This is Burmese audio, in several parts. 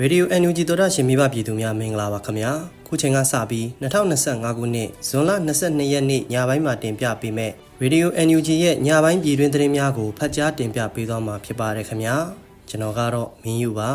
ရေဒီယို NUG သောတာရှင်မိဘပြည်သူများမင်္ဂလာပါခင်ဗျာခုချိန်ကစပြီး2025ခုနှစ်ဇွန်လ22ရက်နေ့ညပိုင်းမှာတင်ပြပေးမဲ့ရေဒီယို NUG ရဲ့ညပိုင်းပြည်တွင်းသတင်းများကိုဖတ်ကြားတင်ပြပေးသွားမှာဖြစ်ပါတယ်ခင်ဗျာကျွန်တော်ကတော့မင်းယူပါ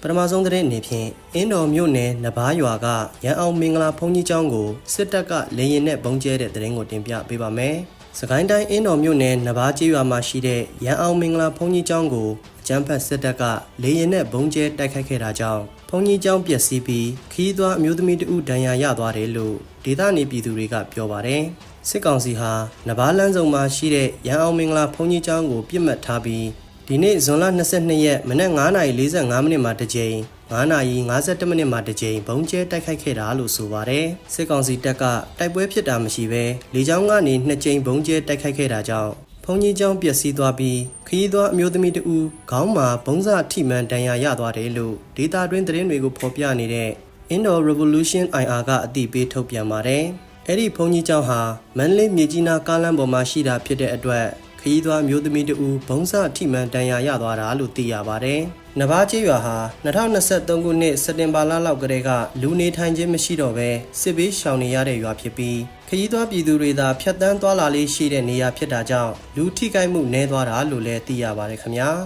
ပထမဆုံးသတင်းအနေဖြင့်အင်းတော်မြို့နယ်နဘားရွာကရန်အောင်မင်္ဂလာဘုန်းကြီးကျောင်းကိုစစ်တပ်ကလေရင်နဲ့ပုံကျဲတဲ့သတင်းကိုတင်ပြပေးပါမယ်။စကိုင်းတိုင်းအင်းတော်မြို့နယ်နဘားကျေးရွာမှာရှိတဲ့ရန်အောင်မင်္ဂလာဘုန်းကြီးကျောင်းကိုအ ကြမ်းဖက်စစ်တပ်ကလေရင်နဲ့ပုံကျဲတိုက်ခိုက်ခဲ့တာကြောင့်ဘုန်းကြီးကျောင်းပျက်စီးပြီးခီးသွွားအမျိုးသမီးတဦးဒဏ်ရာရသွားတယ်လို့ဒေသနေပြည်သူတွေကပြောပါတယ်။စစ်ကောင်စီဟာနဘားလန်းစုံမှာရှိတဲ့ရန်အောင်မင်္ဂလာဘုန်းကြီးကျောင်းကိုပြစ်မှတ်ထားပြီးဒီနေ့ဇွန်လ22ရက်မနက်9:45မိနစ်မှာတစ်ကြိမ်9:52မိနစ်မှာတစ်ကြိမ်ဘုံကျဲတိုက်ခိုက်ခဲ့တာလို့ဆိုပါတယ်စစ်ကောင်စီတပ်ကတိုက်ပွဲဖြစ်တာမရှိဘဲလေကြောင်းကနေနှစ်ကြိမ်ဘုံကျဲတိုက်ခိုက်ခဲ့တာကြောင့် ဖုန်ကြီးကျောင်းပျက်စီးသွားပြီးခရီးသွားအမျိုးသမီးတဦးခေါင်းမှာဘုံစထိမှန်ဒဏ်ရာရသွားတယ်လို့ဒေတာတွင်းသတင်းတွေကိုဖော်ပြနေတဲ့ Indo Revolution IR ကအသိပေးထုတ်ပြန်ပါတယ်အဲ့ဒီဘုံကြီးကျောင်းဟာမန္တလေးမြေကြီးနားကားလမ်းပေါ်မှာရှိတာဖြစ်တဲ့အတွက် ခရီးသွားမျိုးသမီးတူဘုံစထိမှန်တန်ရာရသွားတာလို့သိရပါတယ်။နဘားကျေးရွာဟာ2023ခုနှစ်စက်တင်ဘာလလောက်ကတည်းကလူနေထိုင်ခြင်းမရှိတော့ဘဲစစ်ဘေးရှောင်နေရတဲ့ရွာဖြစ်ပြီးခရီးသွားပြည်သူတွေသာဖြတ်တန်းသွားလာလေးရှိတဲ့နေရာဖြစ်တာကြောင့်လူထိခိုက်မှုနည်းသွားတာလို့လည်းသိရပါတယ်ခင်ဗျာ။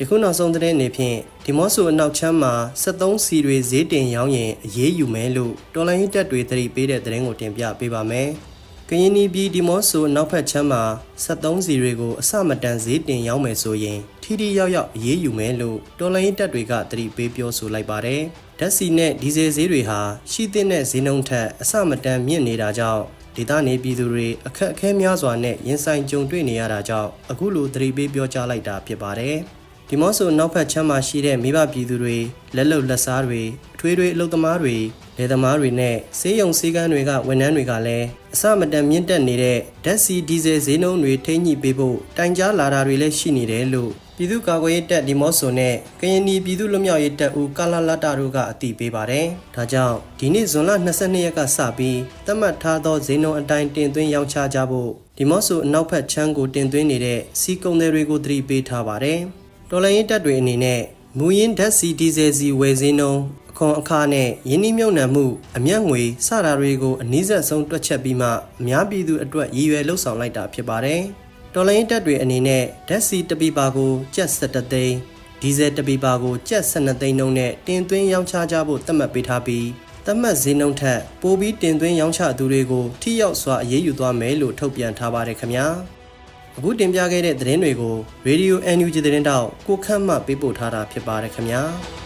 ယခုနောက်ဆုံးသတင်းအနေဖြင့်ဒီမော့ဆိုအနောက်ချမ်းမှာ73စီတွေဈေးတင်ရောင်းရင်အရေးယူမယ်လို့တော်လိုင်းတက်တွေသတိပေးတဲ့သတင်းကိုတင်ပြပေးပါမယ်။က ရင်နီပြည်ဒီမော့ဆိုနောက်ဖက်ချမ်းမှာ73စီတွေကိုအစမတန်ဈေးတင်ရောင်းမယ်ဆိုရင်ထီထီရောက်ရောက်အရေးယူမယ်လို့တော်လိုင်းတက်တွေကသတိပေးပြောဆိုလိုက်ပါတယ်။ဓာတ်ဆီနဲ့ဒီဇယ်ဈေးတွေဟာရှိသင့်တဲ့ဈေးနှုန်းထက်အစမတန်မြင့်နေတာကြောင့်ဒေသနေပြည်သူတွေအခက်အခဲများစွာနဲ့ရင်ဆိုင်ကြုံတွေ့နေရတာကြောင့်အခုလိုသတိပေးပြောကြားလိုက်တာဖြစ်ပါတယ်။ ဒီမော့ဆိုနောက်ဖက်ချမ်းမှာရှိတဲ့မိဘပြည်သူတွေလက်လုံလက်စားတွေအထွေထွေအလုပ်သမားတွေလယ်သမားတွေနဲ့စေးရုံစေးကမ်းတွေကဝန်ထမ်းတွေကလည်းအစမတန်မြင့်တက်နေတဲ့ဓာတ်ဆီဒီဇယ်ဈေးနှုန်းတွေထိန်းညှိပေးဖို့တိုင်ကြားလာတာတွေလည်းရှိနေတယ်လို့ပြည်သူ့ကာကွယ်ရေးတပ်ဒီမော့ဆိုနဲ့ကရင်နီပြည်သူ့လွတ်မြောက်ရေးတပ်ဦးကာလာလတ်တာတို့ကအတည်ပြုပါတယ်။ဒါကြောင့်ဒီနေ့ဇွန်လ22ရက်ကစပြီးသတ်မှတ်ထားသောဈေးနှုန်းအတိုင်းတင်သွင်းရောင်းချကြဖို့ဒီမော့ဆိုအနောက်ဘက်ချမ်းကိုတင်သွင်းနေတဲ့စီကုံတွေကိုသတိပေးထားပါတယ်။ တော်လိုင်းရေးတပ်တွေအနေနဲ့မူရင်းဓာတ်ဆီဒီဇယ်စီဝယ်ဈေးနှုန်းအခွန်အခါနဲ့ယင်းနှိမ့်မြုံနှံမှုအမျက်ငွေစတာတွေကိုအနည်းဆက်ဆုံးတွက်ချက်ပြီးမှအများပြည်သူအတွက်ရည်ရွယ်လှုပ်ဆောင်လိုက်တာဖြစ်ပါတယ်။တော်လိုင်းတက်တွေအနေနဲ့ဓာတ်ဆီတပီပါကိုကျပ်17သိန်းဒီဇယ်တပီပါကိုကျပ်12သိန်းနှုန်းနဲ့တင်သွင်းရောင်းချကြဖို့သတ်မှတ်ပေးထားပြီးသတ်မှတ်ဈေးနှုန်းထက်ပိုပြီးတင်သွင်းရောင်းချသူတွေကိုထိရောက်စွာအရေးယူသွားမယ်လို့ထုတ်ပြန်ထားပါတယ်ခင်ဗျာ။ အခုတင်ပြခဲ့တဲ့သတင်းတွေကို Radio NUG သတင်းတောက်ကိုခန့်မှပေးပို့ထားတာဖြစ်ပါတယ်ခင်ဗျာ။